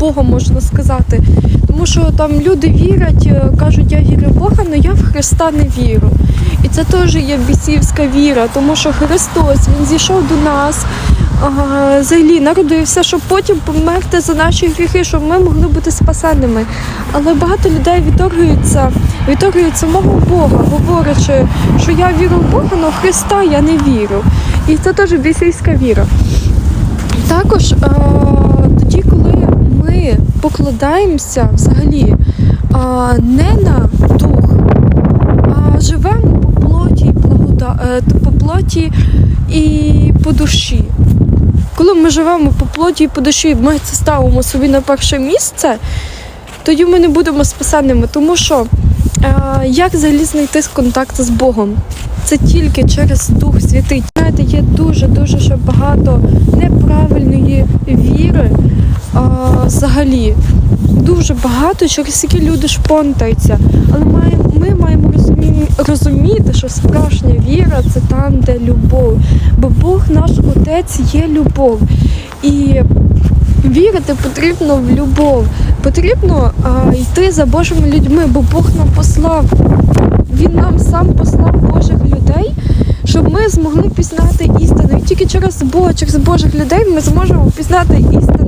Бога, можна сказати. Тому що там люди вірять, е, кажуть, я вірю в Бога, але я в Христа не вірю. І це теж є бісівська віра, тому що Христос Він зійшов до нас, а, взагалі народився, щоб потім померти за наші гріхи, щоб ми могли бути спасенними. Але багато людей відторгуються, відторгують самого Бога, говорячи, що я вірю в Бога, але в Христа я не вірю. І це теж бісівська віра. Також е, коли ми покладаємося взагалі е, не на дух, а живемо по плоті, е, по плоті і по душі. Коли ми живемо по плоті і по душі, ми це ставимо собі на перше місце, тоді ми не будемо спасенними, тому що е, як взагалі знайти контакт з Богом? Це тільки через Дух Святий. Знаєте, є дуже дуже багато взагалі. Дуже багато, через які люди шпонтаються. Але ми маємо розуміти, що справжня віра це там, де любов. Бо Бог наш Отець є любов. І вірити потрібно в любов. Потрібно а, йти за Божими людьми, бо Бог нам послав. Він нам сам послав Божих людей, щоб ми змогли пізнати істину. І тільки через Бога, через Божих людей ми зможемо пізнати істину.